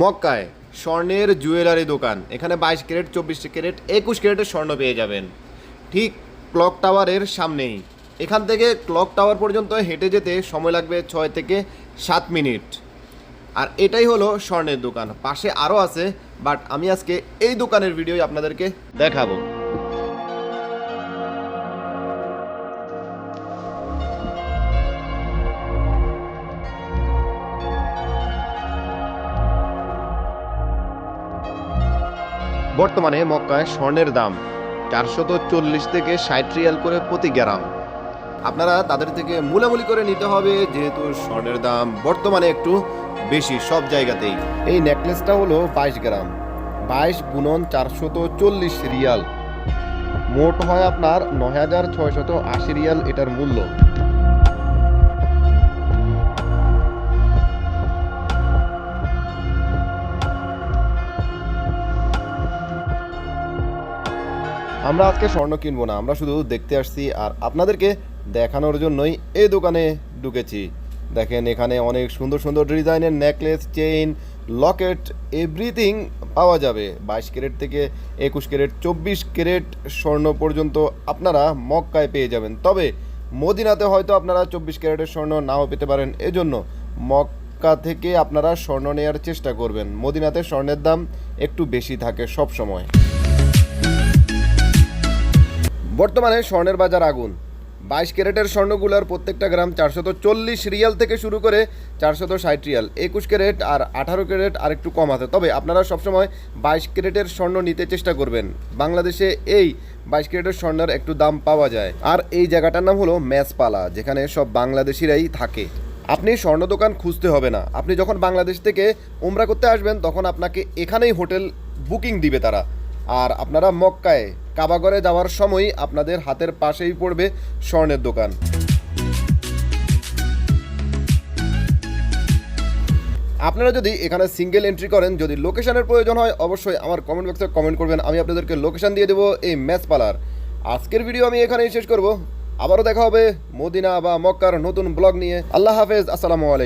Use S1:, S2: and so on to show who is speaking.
S1: মক্কায় স্বর্ণের জুয়েলারি দোকান। এখানে বাইশ ক্যারেট, চব্বিশ ক্যারেট, একুশ ক্যারেটের স্বর্ণ পেয়ে যাবেন। ঠিক ক্লক টাওয়ারের সামনেই। এখান থেকে ক্লক টাওয়ার পর্যন্ত হেঁটে যেতে সময় লাগবে ছয় থেকে সাত মিনিট। আর এটাই হলো স্বর্ণের দোকান। পাশে আরও আছে, বাট আমি আজকে এই দোকানের ভিডিও আপনাদেরকে দেখাবো। বর্তমানে মক্কায় স্বর্ণের দাম চারশত চল্লিশ থেকে ষাট রিয়াল করে প্রতি গ্রাম। আপনারা তাদের থেকে মূলামূলি করে নিতে হবে, যেহেতু স্বর্ণের দাম বর্তমানে একটু বেশি সব জায়গাতেই। এই নেকলেসটা হলো বাইশ গ্রাম। বাইশ গুণন চারশত চল্লিশ রিয়াল। মোট হয় আপনার নয় হাজার ছয়শত আশি রিয়াল এটার মূল্য। আমরা আজকে স্বর্ণ কিনবো না, আমরা শুধু দেখতে আসছি আর আপনাদেরকে দেখানোর জন্যই এই দোকানে ঢুকেছি। দেখেন এখানে অনেক সুন্দর সুন্দর ডিজাইনের নেকলেস চেইন লকেট এভরিথিং পাওয়া যাবে। বাইশ ক্যারেট থেকে একুশ ক্যারেট, চব্বিশ ক্যারেট স্বর্ণ পর্যন্ত আপনারা মক্কায় পেয়ে যাবেন। তবে মদিনাতে হয়তো আপনারা চব্বিশ ক্যারেটের স্বর্ণ নাও পেতে পারেন। এজন্য মক্কা থেকে আপনারা স্বর্ণ নেওয়ার চেষ্টা করবেন। মদিনাতে স্বর্ণের দাম একটু বেশি থাকে সব সময়। বর্তমানে স্বর্ণের বাজার আগুন। বাইশ ক্যারেটের স্বর্ণগুলোর প্রত্যেকটা গ্রাম চারশত চল্লিশ রিয়াল থেকে শুরু করে চারশত ষাট রিয়াল। একুশ ক্যারেট আর আঠারো ক্যারেট আর একটু কম আছে। তবে আপনারা সবসময় বাইশ ক্যারেটের স্বর্ণ নিতে চেষ্টা করবেন। বাংলাদেশে এই বাইশ ক্যারেটের স্বর্ণের একটু দাম পাওয়া যায়। আর এই জায়গাটার নাম হলো ম্যাচপালা যেখানে সব বাংলাদেশিরাই থাকে। আপনি স্বর্ণ দোকান খুঁজতে হবে না। আপনি যখন বাংলাদেশ থেকে উমরা করতে আসবেন, তখন আপনাকে এখানেই হোটেল বুকিং দিবে তারা। আর আপনারা মক্কায় কাবাগরে যাওয়ার সময় আপনাদের হাতের পাশেই পড়বে স্বর্ণের দোকান। আপনারা যদি এখানে সিঙ্গেল এন্ট্রি করেন, যদি লোকেশনের প্রয়োজন হয়, অবশ্যই আমার কমেন্ট বক্সে কমেন্ট করবেন। আমি আপনাদেরকে লোকেশন দিয়ে দেবো এই ম্যাচ পালার আজকের ভিডিও আমি এখানেই শেষ করব। আবারও দেখা হবে মদিনা বা মক্কার নতুন ব্লগ নিয়ে। আল্লাহ হাফেজ, আসসালামু আলাইকুম।